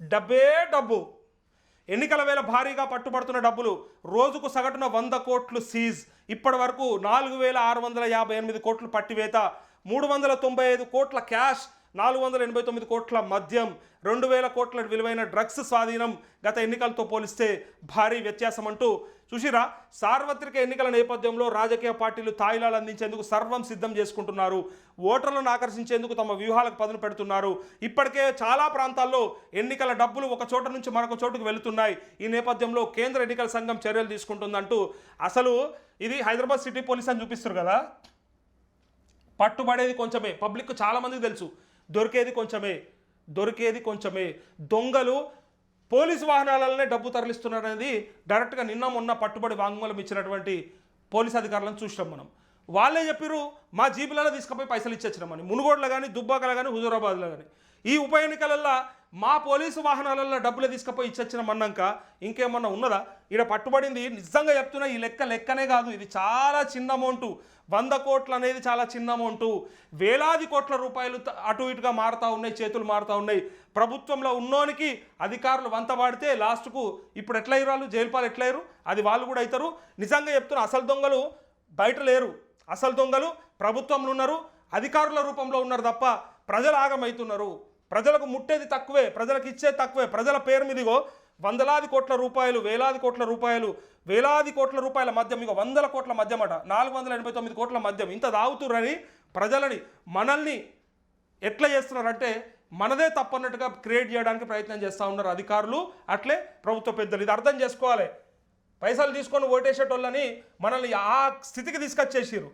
డబ్బే డబ్బు. ఎన్నికల వేళ భారీగా పట్టుబడుతున్న డబ్బులు రోజుకు సగటున వంద కోట్లు సీజ్. ఇప్పటి వరకు నాలుగు వేల ఆరు వందల యాభై ఎనిమిది కోట్లు పట్టివేత మూడు వందల తొంభై ఐదు కోట్ల క్యాష్ నాలుగు వందల ఎనభై తొమ్మిది కోట్ల మద్యం రెండు వేల కోట్ల విలువైన డ్రగ్స్ స్వాధీనం గత ఎన్నికలతో పోలిస్తే భారీ వ్యత్యాసం అంటూ చూసిరా సార్వత్రిక ఎన్నికల నేపథ్యంలో రాజకీయ పార్టీలు తాయిలాలు అందించేందుకు సర్వం సిద్ధం చేసుకుంటున్నారు. ఓటర్లను ఆకర్షించేందుకు తమ వ్యూహాలకు పదును పెడుతున్నారు. ఇప్పటికే చాలా ప్రాంతాల్లో ఎన్నికల డబ్బులు ఒక చోట నుంచి మరొక చోటుకు వెళుతున్నాయి. ఈ నేపథ్యంలో కేంద్ర ఎన్నికల సంఘం చర్యలు తీసుకుంటుందంటూ అసలు ఇది హైదరాబాద్ సిటీ పోలీస్ అని చూపిస్తారు కదా? పట్టుబడేది కొంచెమే. పబ్లిక్ చాలామందికి తెలుసు. దొరికేది కొంచెమే దొరికేది కొంచెమే. దొంగలు పోలీసు వాహనాలనే డబ్బు తరలిస్తున్నారనేది డైరెక్ట్గా నిన్న మొన్న పట్టుబడి వాంగ్మూలం ఇచ్చినటువంటి పోలీస్ అధికారులను చూసినాం మనం. వాళ్ళే చెప్పిర్రు మా జీబులలో తీసుకుపోయి పైసలు ఇచ్చేచ్చినామని మునుగోడులో కానీ దుబ్బాకలో కానీ హుజూరాబాద్లో కానీ ఈ ఉప ఎన్నికలల్లో మా పోలీసు వాహనాలలో డబ్బులు తీసుకుపోయి ఇచ్చొచ్చిన మన్నాక ఇంకేమన్నా ఉన్నదా? ఈడ పట్టుబడింది నిజంగా చెప్తున్నా ఈ లెక్క లెక్కనే కాదు. ఇది చాలా చిన్న అమౌంట్. వంద కోట్లు అనేది చాలా చిన్న అమౌంట్. వేలాది కోట్ల రూపాయలు అటు ఇటుగా మారుతూ ఉన్నాయి చేతులు మారుతూ ఉన్నాయి. ప్రభుత్వంలో ఉన్నోనికి అధికారులు వంత వాడితే లాస్ట్కు ఇప్పుడు ఎట్లా వాళ్ళు? జైలుపాలు ఎట్లయ్యారు అది వాళ్ళు కూడా అవుతారు నిజంగా చెప్తున్నా అసలు దొంగలు బయట లేరు. అసలు దొంగలు ప్రభుత్వంలో ఉన్నారు. అధికారుల రూపంలో ఉన్నారు తప్ప ప్రజలు ఆగమవుతున్నారు ప్రజలకు ముట్టేది తక్కువే ప్రజలకు ఇచ్చేది తక్కువే. ప్రజల పేరు మీదిగో వందలాది కోట్ల రూపాయలు వేలాది కోట్ల రూపాయలు వేలాది కోట్ల రూపాయల మద్యం ఇక వందల కోట్ల మద్యం నాలుగు వందల ఎనభై తొమ్మిది కోట్ల మద్యం. ఇంత తాగుతురని ప్రజలని మనల్ని ఎట్లా చేస్తున్నారంటే మనదే తప్పన్నట్టుగా క్రియేట్ చేయడానికి ప్రయత్నం చేస్తూ ఉన్నారు అధికారులు. అట్లే ప్రభుత్వ పెద్దలు. ఇది అర్థం చేసుకోవాలి. పైసలు తీసుకొని ఓటేసేటోళ్ళని మనల్ని ఆ స్థితికి తీసుకొచ్చేసారు